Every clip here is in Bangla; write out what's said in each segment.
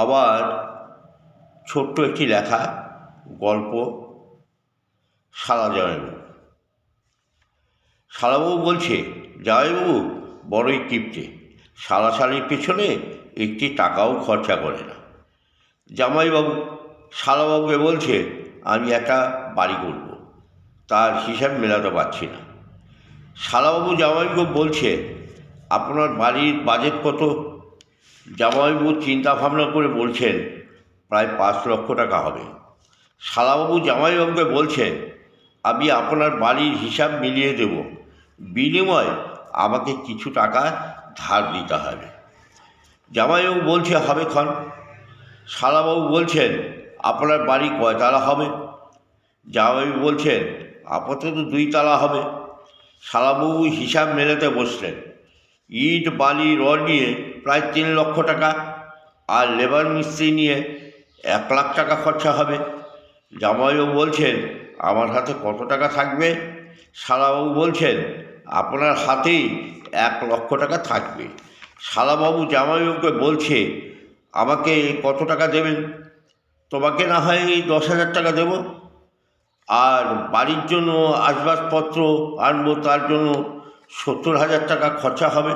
আবার ছোট্ট একটি লেখা, গল্প সারা জামাইবাবু। শালাবাবু বলছে, জামাইবাবু, বড়ই কিপ্টে সালাশালির পেছনে একটি টাকাও খরচা করে না। জামাইবাবু, শালাবাবুকে বলছে, আমি একটা বাড়ি করব। তার হিসাব মেলাতে পারছি না। শালাবাবু জামাইবাবু বলছে, আপনার বাড়ির বাজেট কত? জামাইবাবু চিন্তা ভাবনা করে বলছেন, প্রায় পাঁচ লক্ষ টাকা হবে। শালাবাবু জামাইবাবুকে বলছেন, আমি আপনার বাড়ির হিসাব মিলিয়ে দেব। বিনিময়ে আমাকে কিছু টাকা ধার দিতে হবে। জামাইবাবু বলছে, হবে ক্ষণ। শালাবাবু বলছেন, আপনার বাড়ি কয়তলা হবে? জামাইবাবু বলছেন, আপাতত দুই তালা হবে। শালাবাবু হিসাব মেলাতে বসলেন। ইট, বালি, রড নিয়ে প্রায় তিন লক্ষ টাকা আর লেবার মিস্ত্রি নিয়ে এক লাখ টাকা খরচা হবে। জামাইবাবু বলছেন, আমার হাতে কত টাকা থাকবে? শালাবাবু বলছেন, আপনার হাতেই এক লক্ষ টাকা থাকবে। শালাবাবু জামাইবাবুকে বলছে, আমাকে কত টাকা দেবেন? তোমাকে না হয় দশ হাজার টাকা দেবো। আর বাড়ির জন্য আসবাবপত্র আনব, তার জন্য সত্তর হাজার টাকা খরচা হবে।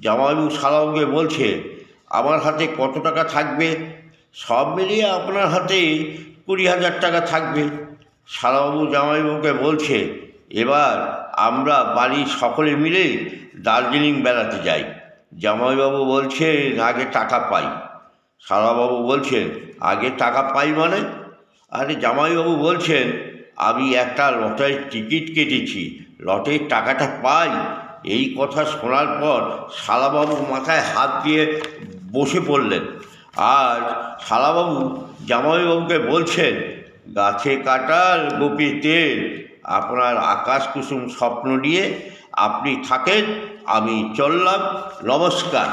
জামাইবাবু শালাবাবুকে বলছে, আমার হাতে কত টাকা থাকবে? সব মিলিয়ে আপনার হাতে কুড়ি হাজার টাকা থাকবে। শালাবাবু জামাইবাবুকে বলছে, এবার আমরা বাড়ির সকলে মিলে দার্জিলিং বেড়াতে যাই। জামাইবাবু বলছে, আগে টাকা পাই। শালাবাবু বলছেন আগে টাকা পাই মানে? আরে জামাইবাবু বলছেন, আমি একটা লটারির টিকিট কেটেছি। লটারির টাকাটা পাই, এই কথা শোনার পর শালাবাবু মাথায় হাত দিয়ে বসে পড়লেন। আর শালাবাবু জামাইবাবুকে বলছেন, গাছে কাটার গোপী তেল, আপনার আকাশ কুসুম স্বপ্ন নিয়ে আপনি থাকেন, আমি চললাম, নমস্কার।